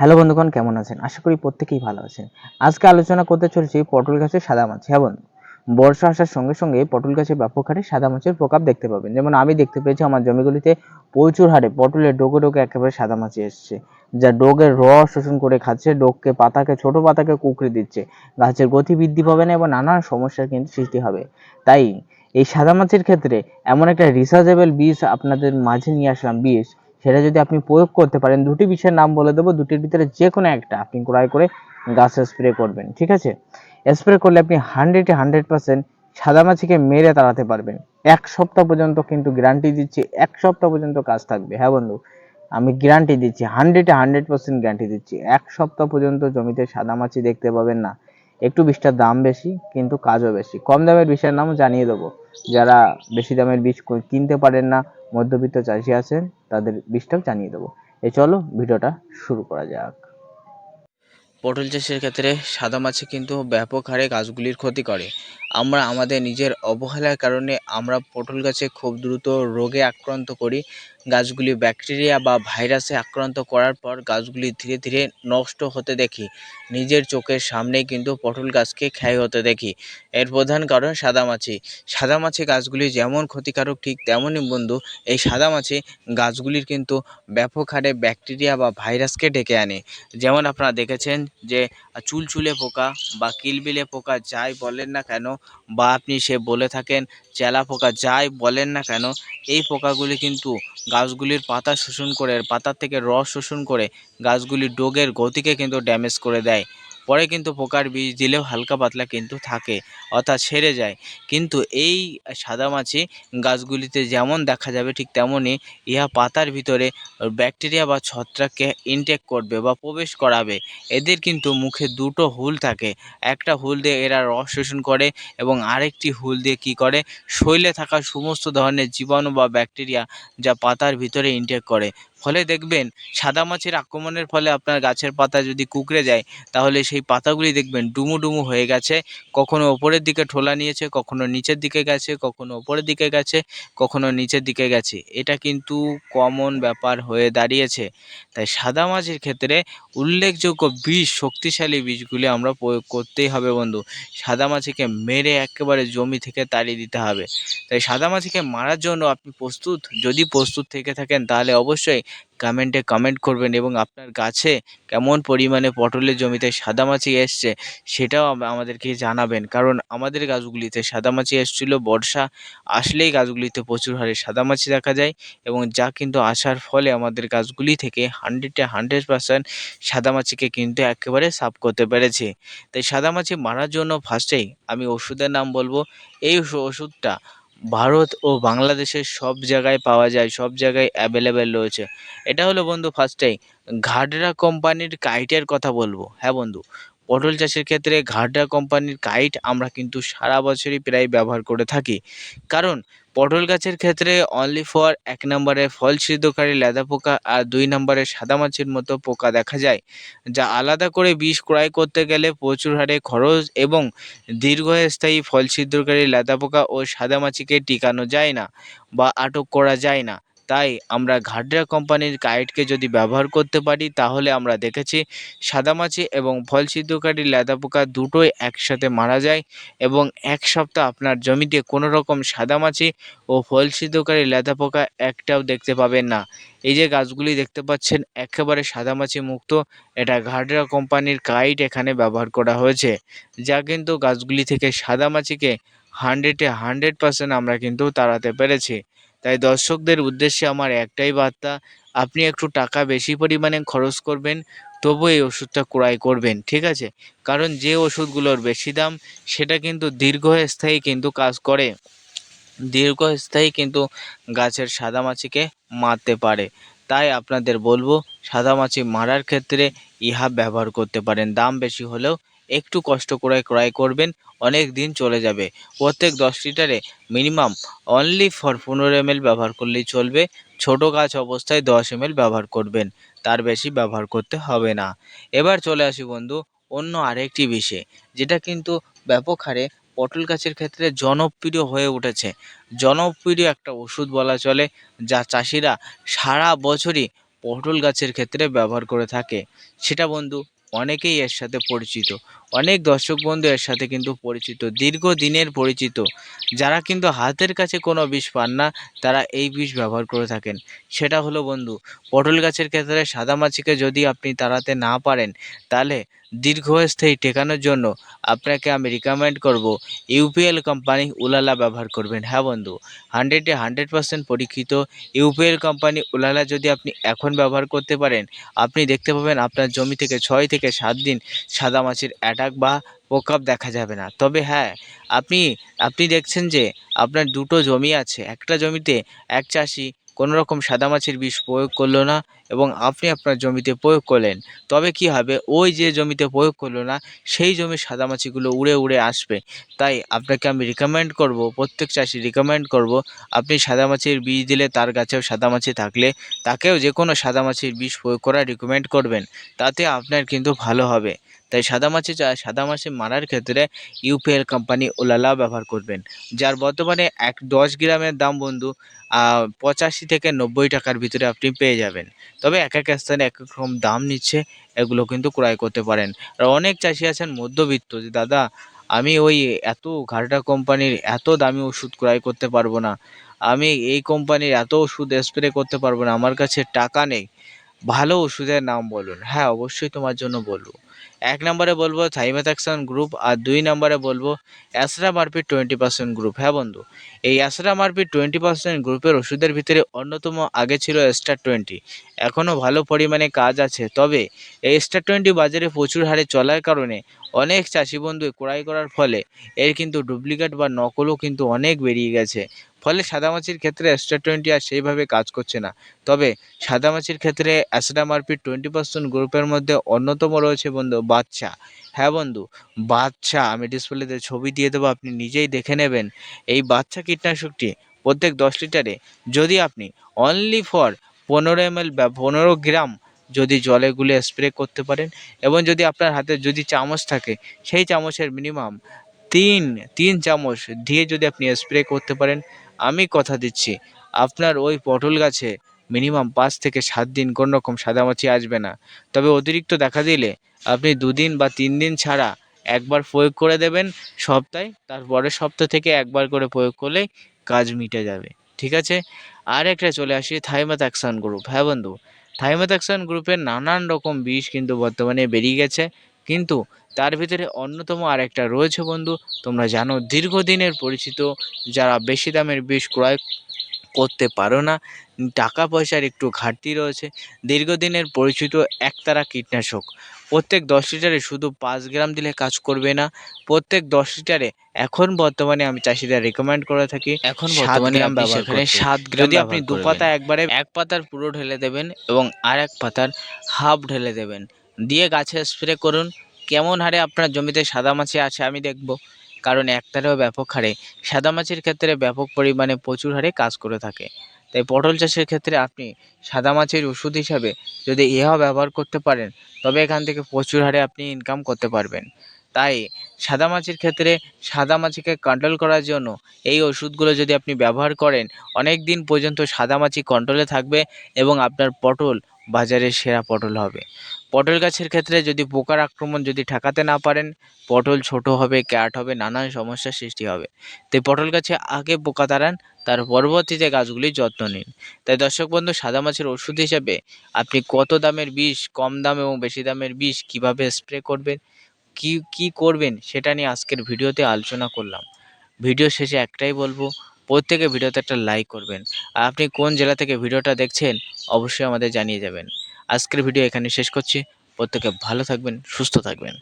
Hello বন্ধুগণ, কেমন আছেন? আশা করি প্রত্যেকেই ভালো আছেন। আজকে আলোচনা করতে চলেছি পটল গাছের সাদা মাছ হ্যাঁ বন্ধু? বর্ষা আসার সঙ্গে সঙ্গে পটল গাছে ব্যাপক হারে সাদা মাছের প্রকাপ দেখতে পাবেন। যেমন আমি দেখতে পেয়েছি, আমার জমিগুলিতে প্রচুর হারে পটলের ডোকে ডোকে একেবারে সাদা মাছি এসছে। যা ডোগের রস শোষণ করে খাচ্ছে, ডোগকে পাতাকে, ছোট পাতাকে কুকড়ে দিচ্ছে। গাছের গতি বৃদ্ধি পাবে না এবং নানান সমস্যার কিন্তু সৃষ্টি হবে। তাই এই সাদা মাছের ক্ষেত্রে এমন একটা রিসার্চেবল বীজ আপনাদের মাঝে নিয়ে আসলাম। বীজ সেটা যদি আপনি প্রয়োগ করতে পারেন, দুটি বিষয়ের নাম বলে দেবো। দুটির ভিতরে যে কোনো একটা আপনি ক্রয় করে গাছে স্প্রে করবেন, ঠিক আছে? স্প্রে করলে আপনি হান্ড্রেডে হান্ড্রেড পার্সেন্ট সাদামাছিকে মেরে তাড়াতে পারবেন। এক সপ্তাহ পর্যন্ত কিন্তু গ্যারান্টি দিচ্ছি, এক সপ্তাহ পর্যন্ত কাজ থাকবে। হ্যাঁ বন্ধু, আমি গ্যারান্টি দিচ্ছি হান্ড্রেডে হান্ড্রেড পার্সেন্ট গ্যারান্টি দিচ্ছি। এক সপ্তাহ পর্যন্ত জমিতে সাদামাছি দেখতে পাবেন না। একটু বিষটার দাম বেশি, কিন্তু কাজও বেশি। কম দামের বিষের নামও জানিয়ে দেবো। যারা বেশি দামের বীজ কিনতে পারেন না, মধ্যবিত্ত চাষি আছেন, তাদের বীজটাও জানিয়ে দেবো। এ চলো, ভিডিওটা শুরু করা যাক। পটল চাষের ক্ষেত্রে সাদা মাছি কিন্তু ব্যাপক হারে গাছগুলির ক্ষতি করে। আমরা আমাদের নিজের অবহেলার কারণে আমরা পটল গাছে খুব দ্রুত রোগে আক্রান্ত করি। গাছগুলি ব্যাকটেরিয়া বা ভাইরাসে আক্রান্ত করার পর গাছগুলি ধীরে ধীরে নষ্ট হতে দেখি। নিজের চোখের সামনেই কিন্তু পটল গাছকে ক্ষয় হতে দেখি। এর প্রধান কারণ সাদামাছি সাদামাছি গাছগুলি যেমন ক্ষতিকারক ঠিক তেমনই বন্ধু, এই সাদামাছি গাছগুলির কিন্তু ব্যাপক হারে ব্যাকটেরিয়া বা ভাইরাসকে ডেকে আনে। যেমন আপনারা দেখেছেন যে চুলচুলে পোকা বা কিলবিলে পোকা যাই বলেন না কেন বা আপনি সে বলে থাকেন চেলা পোকা যাই বলেন না কেন, এই পোকাগুলি কিন্তু গাছগুলির পাতা শোষণ করে পাতা থেকে রস শোষণ করে গাছগুলির ডোগের গতিকে কিন্তু ড্যামেজ করে দেয়। পরে কিন্তু পোকার বীজ দিলেও হালকা পাতলা কিন্তু থাকে, অর্থাৎ সেরে যায়। কিন্তু এই সাদামাছি গাছগুলিতে যেমন দেখা যাবে ঠিক তেমনই ইহা পাতার ভিতরে ব্যাকটেরিয়া বা ছত্রাককে ইনটেক করবে বা প্রবেশ করাবে। এদের কিন্তু মুখে দুটো হুল থাকে, একটা হুল দিয়ে এরা রস শোষণ করে এবং আরেকটি হুল দিয়ে কি করে? শৈলে থাকা সমস্ত ধরনের জীবাণু বা ব্যাকটেরিয়া যা পাতার ভিতরে ইনটেক করে। ফলে দেখবেন সাদা মাছির আক্রমণের ফলে আপনার গাছের পাতা যদি কুকড়ে যায়, তাহলে সেই পাতাগুলি দেখবেন ডুমু ডুমু হয়ে গেছে। কখনো ওপরের দিকে ঠোলা নিয়েছে, কখনো নিচের দিকে গেছে, কখনো ওপরের দিকে গেছে, কখনো নিচের দিকে গেছে। এটা কিন্তু কমন ব্যাপার হয়ে দাঁড়িয়েছে। তাই সাদা মাছির ক্ষেত্রে উল্লেখযোগ্য বিষ, শক্তিশালী বীজগুলি আমরা প্রয়োগ করতেই হবে বন্ধু। সাদা মাছিকে মেরে একেবারে জমি থেকে তাড়িয়ে দিতে হবে। তাই সাদা মাছিকে মারার জন্য আপনি প্রস্তুত। যদি প্রস্তুত থেকে থাকেন, তাহলে অবশ্যই কমেন্টে কমেন্ট করবেন এবং আপনার গাছে কেমন পরিমাণে পটলের জমিতে সাদামাছি এসছে সেটাও আমাদেরকে জানাবেন। কারণ আমাদের গাছগুলিতে সাদামাছি এসছিল, বর্ষা আসলেই গাছগুলিতে প্রচুর হারে সাদামাছি দেখা যায় এবং যা কিন্তু আসার ফলে আমাদের গাছগুলি থেকে হান্ড্রেডে হান্ড্রেড পার্সেন্ট সাদামাছিকে কিন্তু একেবারে সাফ করতে পেরেছি। তাই সাদামাছি মারার জন্য ফার্স্টেই আমি ওষুধের নাম বলব। এই ওষুধটা ভারত ও বাংলাদেশের সব জায়গায় পাওয়া যায়, সব জায়গায় অ্যাভেলেবেল রয়েছে। এটা হলো বন্ধু ফার্স্টেই ঘাডরা কোম্পানির কাইটের কথা বলব। হ্যাঁ বন্ধু, পটল চাষের ক্ষেত্রে ঘাডরা কোম্পানির কাইট আমরা কিন্তু সারা বছরই প্রায় ব্যবহার করে থাকি। কারণ পটল গাছের ক্ষেত্রে অনলি ফর এক নম্বরে ফল ছিদ্রকারী লেদা পোকা আর দুই নম্বরে সাদামাছির মতো পোকা দেখা যায়, যা আলাদা করে বিষ ক্রয় করতে গেলে প্রচুর হারে খরচ এবং দীর্ঘস্থায়ী ফল ছিদ্রকারী লেদা পোকা ও সাদা মাছিকে টিকানো যায় না বা আটক করা যায় না। তাই আমরা ঘাডরা কোম্পানির কাইটকে যদি ব্যবহার করতে পারি, তাহলে আমরা দেখেছি সাদামাছি এবং ফল ছিদ্রকারী লেদা পোকা দুটোই একসাথে মারা যায় এবং এক সপ্তাহ আপনার জমিতে কোনো রকম সাদামাছি ও ফল ছিদ্রকারী লেদা পোকা একটাও দেখতে পাবেন না। এই যে গাছগুলি দেখতে পাচ্ছেন, একেবারে সাদামাছি মুক্ত, এটা ঘাডরা কোম্পানির কাইট এখানে ব্যবহার করা হয়েছে, যা কিন্তু গাছগুলি থেকে সাদামাছিকে হান্ড্রেডে হান্ড্রেড পার্সেন্ট আমরা কিন্তু তাড়াতে পেরেছি। তাই দর্শকদের উদ্দেশ্যে আমার একটাই বার্তা, আপনি একটু টাকা বেশি পরিমাণে খরচ করবেন তবু এই ওষুধটা ক্রয় করবেন, ঠিক আছে? কারণ যে ওষুধগুলোর বেশি দাম, সেটা কিন্তু দীর্ঘস্থায়ী কিন্তু কাজ করে। দীর্ঘস্থায়ী কিন্তু গাছের সাদামাছিকে মারতে পারে। তাই আপনাদের বলব, সাদামাছি মারার ক্ষেত্রে ইহা ব্যবহার করতে পারেন। দাম বেশি হলেও একটু কষ্ট করে ক্রয় করবেন, অনেক দিন চলে যাবে। প্রত্যেক দশ লিটারে মিনিমাম অনলি ফর পনেরো এম ব্যবহার করলেই চলবে। ছোট গাছ অবস্থায় দশ এম ব্যবহার করবেন, তার বেশি ব্যবহার করতে হবে না। এবার চলে আসি বন্ধু, অন্য আরেকটি বিষয়, যেটা কিন্তু ব্যাপক হারে পটল গাছের ক্ষেত্রে জনপ্রিয় হয়ে উঠেছে। জনপ্রিয় একটা ওষুধ বলা চলে, যা চাষিরা সারা বছরই পটল গাছের ক্ষেত্রে ব্যবহার করে থাকে। সেটা বন্ধু অনেকেই এর সাথে পরিচিত। অনেক দর্শক বন্ধু এর সাথে কিন্তু পরিচিত দীর্ঘ দিনের পরিচিত। যারা কিন্তু হাতের কাছে কোনো বিষ পান না, তারা এই বিষ ব্যবহার করে থাকেন। সেটা হলো বন্ধু, পটল গাছের ক্ষেত্রে সাদা মাছিকে যদি আপনি তাড়াতে না পারেন, তাহলে দীর্ঘস্থায়ী টেকানোর জন্য আপনাকে আমি রিকমেন্ড করব ইউপিএল কোম্পানি উলালা ব্যবহার করবেন। হ্যাঁ বন্ধু হান্ড্রেডে হান্ড্রেড পার্সেন্ট পরীক্ষিত ইউপিএল কোম্পানি উলালা যদি আপনি এখন ব্যবহার করতে পারেন, আপনি দেখতে পাবেন আপনার জমি থেকে ছয় থেকে সাত দিন সাদামাছির অ্যাটাক বা প্রকোপ দেখা যাবে না। তবে হ্যাঁ আপনি আপনি দেখছেন যে আপনার দুটো জমি আছে। একটা জমিতে এক চাষি কোনো রকম সাদা মাছের বিষ প্রয়োগ করল না এবং আপনি আপনার জমিতে প্রয়োগ করলেন। তবে কি হবে? ওই যে জমিতে প্রয়োগ করল না, সেই জমির সাদা মাছিগুলো উড়ে উড়ে আসবে। তাই আপনাকে আমি রিকমেন্ড করব, প্রত্যেক চাষি রিকমেন্ড করব, আপনি সাদামাছির বীজ দিলে তার গাছেও সাদা মাছি থাকলে তাকেও যে কোনো সাদামাছির বিষ প্রয়োগ করা রিকমেন্ড করবেন। তাতে আপনার কিন্তু ভালো হবে। তাই সাদামাছি চা সাদামাছি মারার ক্ষেত্রে ইউপিএল কোম্পানি ওলালা ব্যবহার করবেন। যার বর্তমানে এক দশ গ্রামের দাম বন্ধু পঁচাশি থেকে নব্বই টাকার ভিতরে আপনি পেয়ে যাবেন। তবে এক এক স্থানে এক এক রকম দাম নিচ্ছে, এগুলো কিন্তু ক্রয় করতে পারেন। আর অনেক চাষি আছেন মধ্যবিত্ত যে, দাদা, আমি ওই এত ঘাটা কোম্পানির এত দামি ওষুধ ক্রয় করতে পারব না। আমি এই কোম্পানির এত ওষুধ স্প্রে করতে পারব না। আমার কাছে টাকা নেই। ভালো ওষুধের নাম বলুন। হ্যাঁ অবশ্যই তোমার জন্য বলব। এক নম্বরে বলব থাইমেথাক্সন গ্রুপ আর দুই নম্বরে বলব অ্যাসরা মারপিট টোয়েন্টি পার্সেন্ট গ্রুপ হ্যাঁ বন্ধু? এই অ্যাসরা মারপিট টোয়েন্টি পার্সেন্ট গ্রুপের ওষুধের ভিতরে অন্যতম আগে ছিল স্টার টোয়েন্টি এখনও ভালো পরিমাণে কাজ আছে। তবে এই স্টার টোয়েন্টি বাজারে প্রচুর হারে চলার কারণে অনেক চাষি বন্ধু ক্রয় করার ফলে এর কিন্তু ডুপ্লিকেট বা নকলও কিন্তু অনেক বেরিয়ে গেছে। ফলে সাদামাছির ক্ষেত্রে স্টার টোয়েন্টি আর সেইভাবে কাজ করছে না। তবে সাদামাছির ক্ষেত্রে অ্যাসিডামারপি টোয়েন্টি পার্সেন্ট গ্রুপের মধ্যে অন্যতম রয়েছে বন্ধু বাচ্চা। হ্যাঁ বন্ধু, বাচ্চা, আমি ডিসপ্লেতে ছবি দিয়ে দেবো, আপনি নিজেই দেখে নেবেন। এই বাচ্চা কীটনাশকটি প্রত্যেক দশ লিটারে যদি আপনি অনলি ফর পনেরো এম বা পনেরো গ্রাম যদি জলে গুলে স্প্রে করতে পারেন এবং যদি আপনার হাতে যদি চামচ থাকে, সেই চামচের মিনিমাম তিন তিন চামচ দিয়ে যদি আপনি স্প্রে করতে পারেন, আমি কথা দিচ্ছি, আপনার ওই পটল গাছে মিনিমাম পাঁচ থেকে সাত দিন কোনো রকম সাদামাছি আসবে না। তবে অতিরিক্ত দেখা দিলে আপনি দুদিন বা তিন দিন ছাড়া একবার প্রয়োগ করে দেবেন সপ্তাহে, তারপরের সপ্তাহ থেকে একবার করে প্রয়োগ করলেই কাজ মিটে যাবে। ঠিক আছে? আর একটা চলে আসি থাইমাত অ্যাকশন গ্রুপ। হ্যাঁ বন্ধু থাইমাত অ্যাকশন গ্রুপের নানান রকম বিষ কিন্তু বর্তমানে বেরিয়ে গেছে। কিন্তু তার ভিতরে অন্যতম আরেকটা রয়েছে বন্ধু, তোমরা জানো দীর্ঘদিনের পরিচিত, যারা বেশি দামের বিষ ক্রয় করতে পারো না। টাকা পয়সার একটু ঘাটতি রয়েছে। দীর্ঘদিনের পরিচিত একতারা কীটনাশক। প্রত্যেক দশ লিটারে শুধু পাঁচ গ্রাম দিলে কাজ করবে না। প্রত্যেক দশ লিটারে এখন বর্তমানে আমি চাষিদের রেকমেন্ড করে থাকি এখন বর্তমানে আমি সেখানে সাত গ্রাম যদি আপনি দু পাতা একবারে এক পাতার পুরো ঢেলে দেবেন এবং আর এক পাতার হাফ ঢেলে দেবেন। দিয়ে গাছে স্প্রে করুন। কেমন হারে আপনার জমিতে সাদা মাছি আছে আমি দেখব। কারণ একতারেও ব্যাপক হারে সাদামাছির ক্ষেত্রে ব্যাপক পরিমাণে প্রচুর হারে কাজ করে থাকে। তাই পটল চাষের ক্ষেত্রে আপনি সাদামাছির ওষুধ হিসাবে যদি ইহা ব্যবহার করতে পারেন, তবে এখান থেকে প্রচুর হারে আপনি ইনকাম করতে পারবেন। তাই সাদামাছির ক্ষেত্রে সাদা মাছিকে কন্ট্রোল করার জন্য এই ওষুধগুলো যদি আপনি ব্যবহার করেন, অনেক দিন পর্যন্ত সাদা মাছি কন্ট্রোলে থাকবে এবং আপনার পটল বাজারে সেরা পটল হবে। পটল গাছের ক্ষেত্রে যদি পোকার আক্রমণ যদি ঠেকাতে না পারেন, পটল ছোট হবে, ক্যাট হবে, নানান সমস্যার সৃষ্টি হবে। তাই পটল গাছে আগে পোকা তাড়ান, তার পরবর্তীতে গাছগুলির যত্ন নিন। তাই দর্শক বন্ধু, সাদা মাছের ওষুধ হিসেবে আপনি কত দামের বিষ, কম দাম এবং বেশি দামের বিষ কীভাবে স্প্রে করবেন, কি কি করবেন, সেটা নিয়ে আজকের ভিডিওতে আলোচনা করলাম। ভিডিও শেষে একটাই বলব প্রত্যেকে ভিডিওতে একটা লাইক করবেন। আর আপনি কোন জেলা থেকে ভিডিওটা দেখছেন, অবশ্যই আমাদের জানিয়ে যাবেন। আজকের ভিডিও এখানে শেষ করছি। প্রত্যেকে ভালো থাকবেন, সুস্থ থাকবেন।